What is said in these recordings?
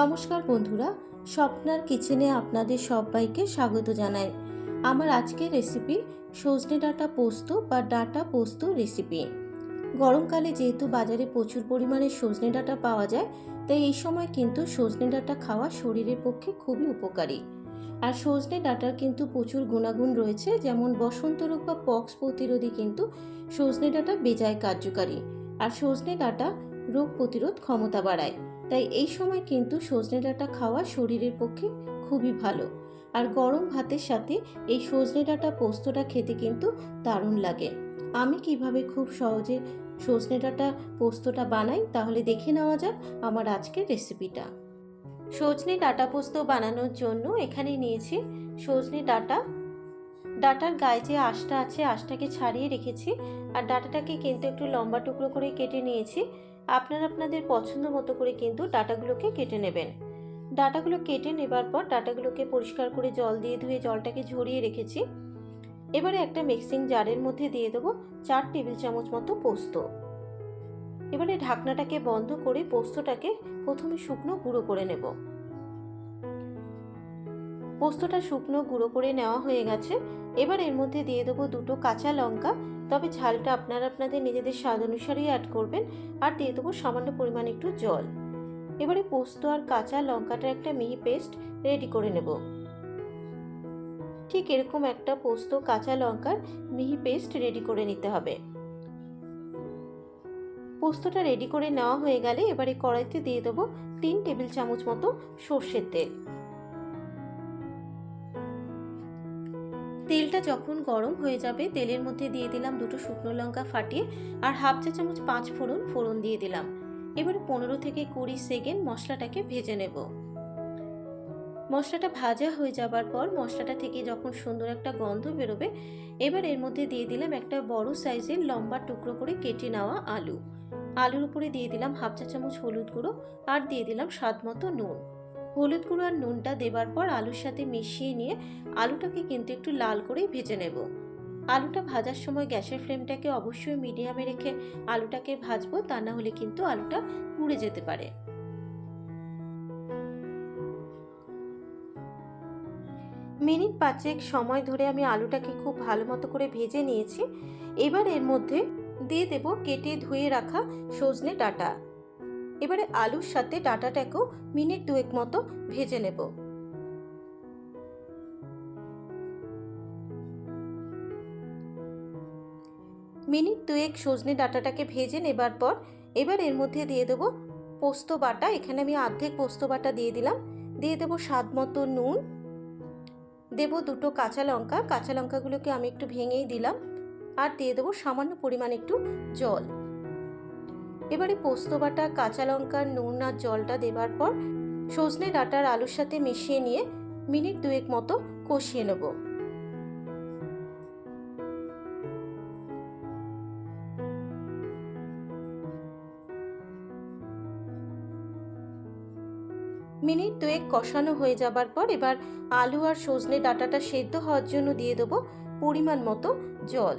নমস্কার বন্ধুরা, স্বপ্নার কিচেনে আপনাদের সবাইকে স্বাগত জানাই। আমার আজকের রেসিপি সজনে ডাটা পোস্ত বা ডাটা পোস্ত রেসিপি গরমকালে যেহেতু বাজারে প্রচুর পরিমাণে সজনে ডাটা পাওয়া যায়, তাই এই সময় কিন্তু সজনে ডাঁটা খাওয়া শরীরের পক্ষে খুবই উপকারী। আর সজনে ডাটার কিন্তু প্রচুর গুণাগুণ রয়েছে, যেমন বসন্ত রোগ বা পক্স প্রতিরোধী কিন্তু সজনে ডাটা বেজায় কার্যকারী। আর সজনে ডাটা রোগ প্রতিরোধ ক্ষমতা বাড়ায়। তাই এই সময় কিন্তু সজনে ডাঁটা খাওয়া শরীরের পক্ষে খুবই ভালো। আর গরম ভাতের সাথে এই সজনে ডাঁটা পোস্তটা খেতে কিন্তু দারুণ লাগে। আমি কীভাবে খুব সহজে সজনে ডাঁটা পোস্তটা বানাই তাহলে দেখে নেওয়া যাক আমার আজকের রেসিপিটা। সজনে ডাঁটা পোস্ত বানানোর জন্য এখানে নিয়েছি সজনে ডাঁটা। ডাঁটার গায়ে যে আঁশটা আছে, আঁশটাকে ছাড়িয়ে রেখেছি। আর ডাঁটাটাকে কিন্তু একটু লম্বা টুকরো করে কেটে নিয়েছি। আপনারা আপনাদের পছন্দ মতো করে কিন্তু ডাটাগুলোকে কেটে নেবেন। ডাটাগুলো কেটে নেবার পর ডাটাগুলোকে পরিষ্কার করে জল দিয়ে ধুয়ে জলটাকে ঝরিয়ে রেখেছি। এবারে একটা মিক্সিং জারের মধ্যে দিয়ে দেবো চার টেবিল চামচ মতো পোস্ত। এবারে ঢাকনাটাকে বন্ধ করে পোস্তটাকে প্রথমে শুকনো গুঁড়ো করে নেব। পোস্তটা শুকনো গুঁড়ো করে নেওয়া হয়ে গেছে। এবার এর মধ্যে দিয়ে দেবো দুটো কাঁচা লঙ্কা তবে ঝালটা আপনারা আপনাদের নিজেদের স্বাদ অনুসারেই অ্যাড করবেন আর দিয়ে দেবো সামান্য পরিমাণ একটু জল। এবারে পোস্ত আর কাঁচা লঙ্কাটার একটা মিহি পেস্ট রেডি করে নেব। ঠিক এরকম একটা পোস্ত কাঁচা লঙ্কার মিহি পেস্ট রেডি করে নিতে হবে। পোস্তটা রেডি করে নেওয়া হয়ে গেলে এবারে কড়াইতে দিয়ে দেবো তিন টেবিল চামচ মতো সর্ষের তেল। তেলটা যখন গরম হয়ে যাবে, তেলের মধ্যে দিয়ে দিলাম দুটো শুকনো লঙ্কা ফাটিয়ে আর হাফ চা চামচ পাঁচ ফোড়ন ফোড়ন দিয়ে দিলাম। এবারে পনেরো থেকে কুড়ি সেকেন্ড মশলাটাকে ভেজে নেব। মশলাটা ভাজা হয়ে যাবার পর মশলাটা থেকে যখন সুন্দর একটা গন্ধ বেরোবে, এবার এর মধ্যে দিয়ে দিলাম একটা বড় সাইজের লম্বা টুকরো করে কেটে নেওয়া আলু। আলুর উপরে দিয়ে দিলাম হাফ চা চামচ হলুদ গুঁড়ো আর দিয়ে দিলাম স্বাদ মতো নুন। হলুদ গুঁড়ো আর নুনটা দেবার পর আলুর সাথে মিশিয়ে নিয়ে আলুটাকে কিন্তু একটু লাল করেই ভেজে নেব। আলুটা ভাজার সময় গ্যাসের ফ্লেমটাকে অবশ্যই মিডিয়ামে রেখে আলুটাকে ভাজবো, তা না হলে কিন্তু আলুটা পুড়ে যেতে পারে। মিনিট পাঁচেক সময় ধরে আমি আলুটাকে খুব ভালো মতো করে ভেজে নিয়েছি। এবার এর মধ্যে দিয়ে দেব কেটে ধুয়ে রাখা সজনে ডাটা। এবারে আলুর সাথে ডাটাটাকেও মিনিট দুয়েক মতো ভেজে নেব। মিনিট দুয়েক সজনে ডাটাটাকে ভেজে নেবার পর এবার এর মধ্যে দিয়ে দেবো পোস্ত বাটা। এখানে আমি অর্ধেক পোস্ত বাটা দিয়ে দিলাম। দিয়ে দেবো স্বাদ মতো নুন। দেবো দুটো কাঁচা লঙ্কা। কাঁচা লঙ্কাগুলোকে আমি একটু ভেঙেই দিলাম। আর দিয়ে দেবো সামান্য পরিমাণ একটু জল। এবারে পোস্ত বাটা, কাঁচা লঙ্কার নুন আর জলটা দেবার পর সজনে ডাটার আলুর সাথে মিশিয়ে নিয়ে মিনিট দুয়েক মতো কষিয়ে নেব। মিনিট দুয়েক কষানো হয়ে যাবার পর এবার আলু আর সজনে ডাটাটা সেদ্ধ হওয়ার জন্য দিয়ে দেবো পরিমাণ মতো জল।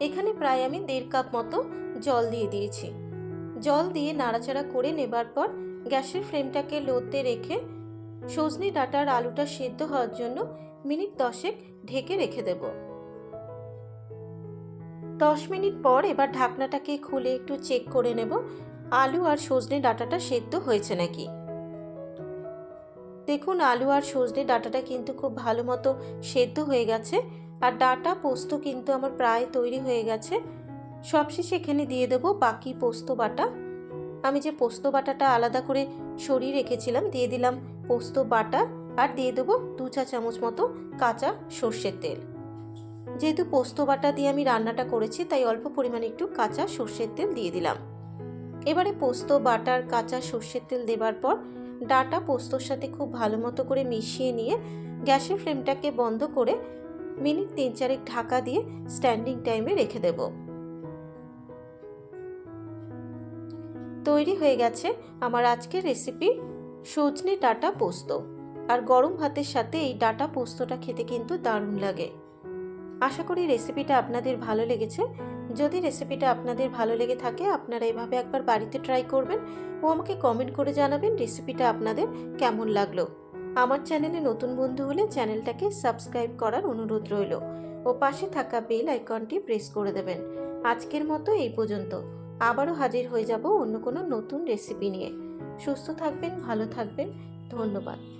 এখানে প্রায় আমি দেড় কাপ মতো জল দিয়ে দিয়েছি। জল দিয়ে নাড়াচাড়া করে নেবার পর গ্যাসের ফ্লেমটাকে লোতে রেখে সজনে ডাটার আলুটা সেদ্ধ হওয়ার জন্য মিনিট দশেক ঢেকে রেখে দেব। দশ মিনিট পর এবার ঢাকনাটাকে খুলে একটু চেক করে নেব, আলু আর সজনে ডাটাটা সেদ্ধ হয়েছে নাকি? দেখুন, আলু আর সজনে ডাটাটা কিন্তু খুব ভালো মতো সেদ্ধ হয়ে গেছে। আর ডাটা পোস্ত কিন্তু আমার প্রায় তৈরি হয়ে গেছে। সবশেষে এখানে দিয়ে দেবো বাকি পোস্ত বাটা। আমি যে পোস্ত বাটাটা আলাদা করে সরিয়ে রেখেছিলাম, দিয়ে দিলাম পোস্ত বাটা আর দিয়ে দেবো দু চা চামচ মতো কাঁচা সর্ষের তেল। যেহেতু পোস্ত বাটা দিয়ে আমি রান্নাটা করেছি, তাই অল্প পরিমাণে একটু কাঁচা সর্ষের তেল দিয়ে দিলাম। এবারে পোস্ত বাটার কাঁচা সর্ষের তেল দেবার পর ডাটা পোস্তর সাথে খুব ভালো মতো করে মিশিয়ে নিয়ে গ্যাসের ফ্লেমটাকে বন্ধ করে মিনিট তিন চারেক ঢাকা দিয়ে স্ট্যান্ডিং টাইমে রেখে দেব। তৈরি হয়ে গেছে আমার আজকের রেসিপি সজনে ডাটা পোস্ত। আর গরম ভাতের সাথে এই ডাটা পোস্তটা খেতে কিন্তু দারুণ লাগে। আশা করি রেসিপিটা আপনাদের ভালো লেগেছে। যদি রেসিপিটা আপনাদের ভালো লেগে থাকে, আপনারা এভাবে একবার বাড়িতে ট্রাই করবেন ও আমাকে কমেন্ট করে জানাবেন রেসিপিটা আপনাদের কেমন লাগল। আমার চ্যানেলে নতুন বন্ধু হলে চ্যানেলটাকে সাবস্ক্রাইব করার অনুরোধ রইল ও পাশে থাকা বেল আইকনটি প্রেস করে দেবেন। আজকের মতো এই পর্যন্ত। আবারও হাজির হয়ে যাব অন্য কোনো নতুন রেসিপি নিয়ে। সুস্থ থাকবেন, ভালো থাকবেন। ধন্যবাদ।